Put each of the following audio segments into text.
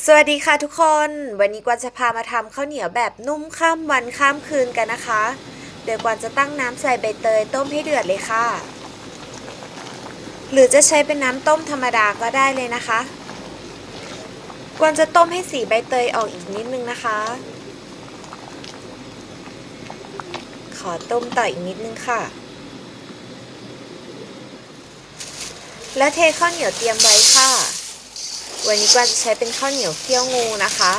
สวัสดีค่ะทุกคน วันนี้กวางจะพามาทำข้าวเหนียวแบบนุ่มข้ามวันข้ามคืนกันนะคะเดี๋ยวกวางจะตั้งน้ำใส่ใบเตยต้มให้เดือดเลยค่ะ หรือจะใช้เป็นน้ำต้มธรรมดาก็ได้เลยนะคะ กวางจะต้มให้สีใบเตยออกอีกนิดนึงนะคะ ขอต้มต่ออีกนิดนึงค่ะ และเทข้าวเหนียวเตรียมไว้ค่ะ วันนี้กวาจะใช้เป็นข้าวเหนียวเคี่ยวงูนะคะ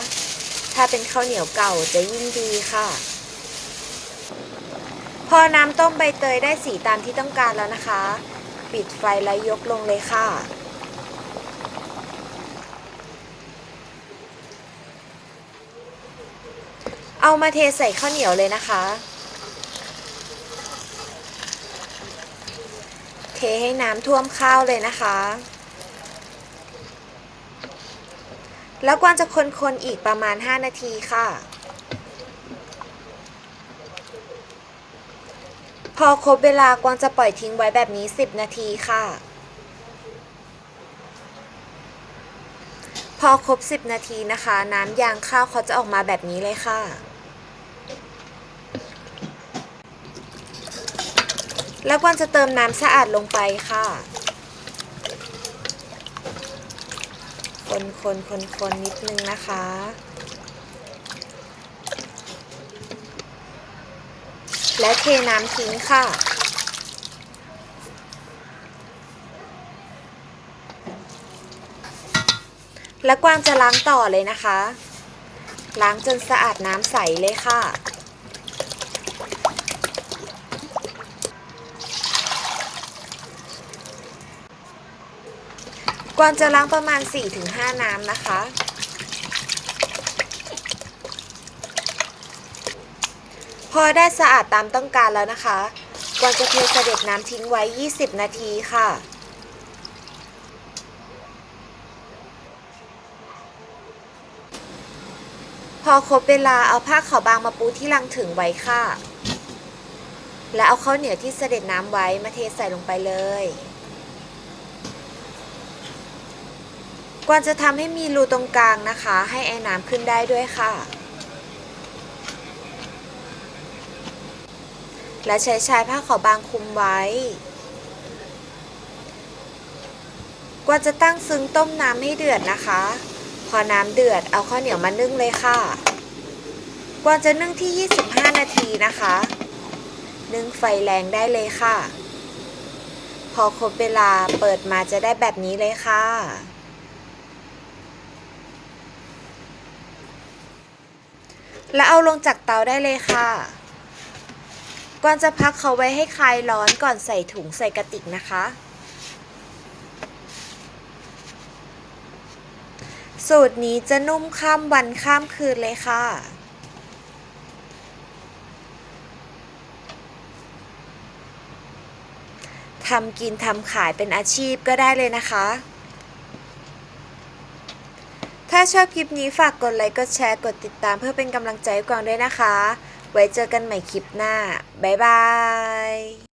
ถ้าเป็นข้าวเหนียวเก่าจะยิ่งดีค่ะ พอน้ำต้มใบเตยได้สีตามที่ต้องการแล้วนะคะ ปิดไฟแล้วยกลงเลยค่ะเอามาเทใส่ข้าวเหนียวเลยนะคะ เทให้น้ำท่วมข้าวเลยนะคะ แล้วกวางจะคนๆอีกประมาณ 5 นาทีค่ะ พอครบเวลากวางจะปล่อยทิ้งไว้แบบนี้ 10 นาทีค่ะ พอครบ 10 นาทีนะคะ น้ำยางข้าวเขาจะออกมาแบบนี้เลยค่ะ แล้วกวางจะเติมน้ำสะอาดลงไปค่ะ คนคนคนคนนิดนึงนะคะ และเทน้ำทิ้งค่ะแล้วกวางจะล้างต่อเลยนะคะ ล้างจนสะอาดน้ำใสเลยค่ะ กวางจะล้างประมาณ 4-5 น้ำนะคะ พอได้สะอาดตามต้องการแล้วนะคะ กวางจะเทเสด็จน้ำทิ้งไว้ 20 นาทีค่ะพอครบเวลาเอาผ้าขาวบางมาปูที่ลังถึงไว้ค่ะ และเอาข้าวเหนียวที่เสด็จน้ำไว้มาเทใส่ลงไปเลย กวาจะทำให้มีรูตรงกลางนะคะ ให้ไอ้น้ำขึ้นได้ด้วยค่ะ และใช้ชายผ้าขาวบางคุมไว้ กวาจะตั้งซึ้งต้มน้ำให้เดือดนะคะ พอน้ำเดือดเอาข้าวเหนียวมานึ่งเลยค่ะ กวาจะนึ่งที่ 25 นาทีนะคะ นึ่งไฟแรงได้เลยค่ะ พอครบเวลาเปิดมาจะได้แบบนี้เลยค่ะ แล้วเอาลงจากเตาได้เลยค่ะก่อนจะพักเขาไว้ให้คลายร้อนก่อนใส่ถุงใส่กระติกนะคะ สูตรนี้จะนุ่มข้ามวันข้ามคืนเลยค่ะ ทำกินทำขายเป็นอาชีพก็ได้เลยนะคะ ถ้าชอบคลิปนี้ฝากกดไลค์ กดแชร์ กดติดตามเพื่อเป็นกำลังใจให้กวางด้วยนะคะ ไว้เจอกันใหม่คลิปหน้า บ๊ายบาย